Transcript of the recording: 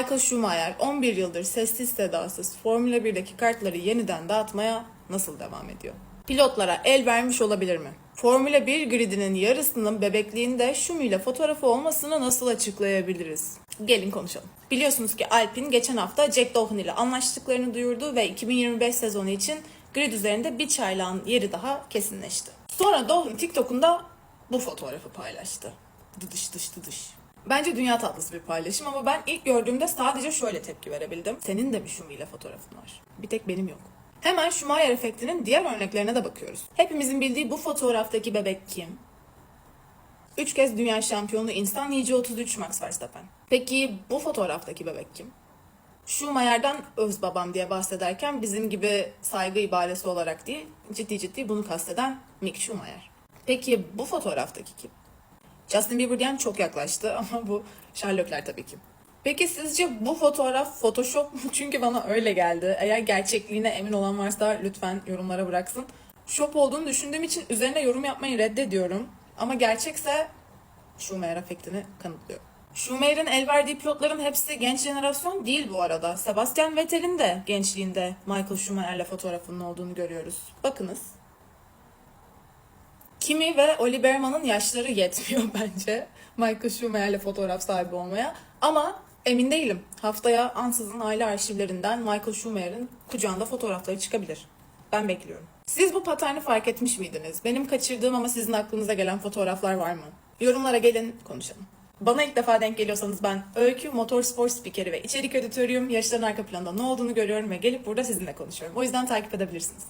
Michael Schumacher 11 yıldır sessiz sedasız Formula 1'deki kartları yeniden dağıtmaya nasıl devam ediyor? Pilotlara el vermiş olabilir mi? Formula 1 gridinin yarısının bebekliğinde ile fotoğrafı olmasını nasıl açıklayabiliriz? Gelin konuşalım. Biliyorsunuz ki Alpine geçen hafta Jack Doohan ile anlaştıklarını duyurdu ve 2025 sezonu için grid üzerinde bir çaylağın yeri daha kesinleşti. Sonra Doohan TikTok'unda bu fotoğrafı paylaştı. Dıdış dış dıdış. Bence dünya tatlısı bir paylaşım ama ben ilk gördüğümde sadece şöyle tepki verebildim. Senin de bir Schumi ile fotoğrafın var. Bir tek benim yok. Hemen Schumacher efektinin diğer örneklerine de bakıyoruz. Hepimizin bildiği bu fotoğraftaki bebek kim? Üç kez dünya şampiyonu insan yiyici 33 Max Verstappen. Peki bu fotoğraftaki bebek kim? Schumacher'dan öz babam diye bahsederken bizim gibi saygı ibaresi olarak değil, ciddi ciddi bunu kasteden Mick Schumacher. Peki bu fotoğraftaki kim? Justin Bieber diyen çok yaklaştı ama bu Sherlockler tabii ki. Peki sizce bu fotoğraf Photoshop mu? Çünkü bana öyle geldi. Eğer gerçekliğine emin olan varsa lütfen yorumlara bıraksın. Shop olduğunu düşündüğüm için üzerine yorum yapmayı reddediyorum. Ama gerçekse Schumacher efektini kanıtlıyor. Schumacher'in el verdiği pilotların hepsi genç jenerasyon değil bu arada. Sebastian Vettel'in de gençliğinde Michael Schumacher'le fotoğrafının olduğunu görüyoruz. Bakınız. Kimi ve Oli Berman'ın yaşları yetmiyor bence Michael Schumacher'le fotoğraf sahibi olmaya. Ama emin değilim. Haftaya ansızın aile arşivlerinden Michael Schumacher'ın kucağında fotoğrafları çıkabilir. Ben bekliyorum. Siz bu paterni fark etmiş miydiniz? Benim kaçırdığım ama sizin aklınıza gelen fotoğraflar var mı? Yorumlara gelin konuşalım. Bana ilk defa denk geliyorsanız ben Öykü, motorspor spikeri ve içerik editörüyüm. Yarışların arka planında ne olduğunu görüyorum ve gelip burada sizinle konuşuyorum. O yüzden takip edebilirsiniz.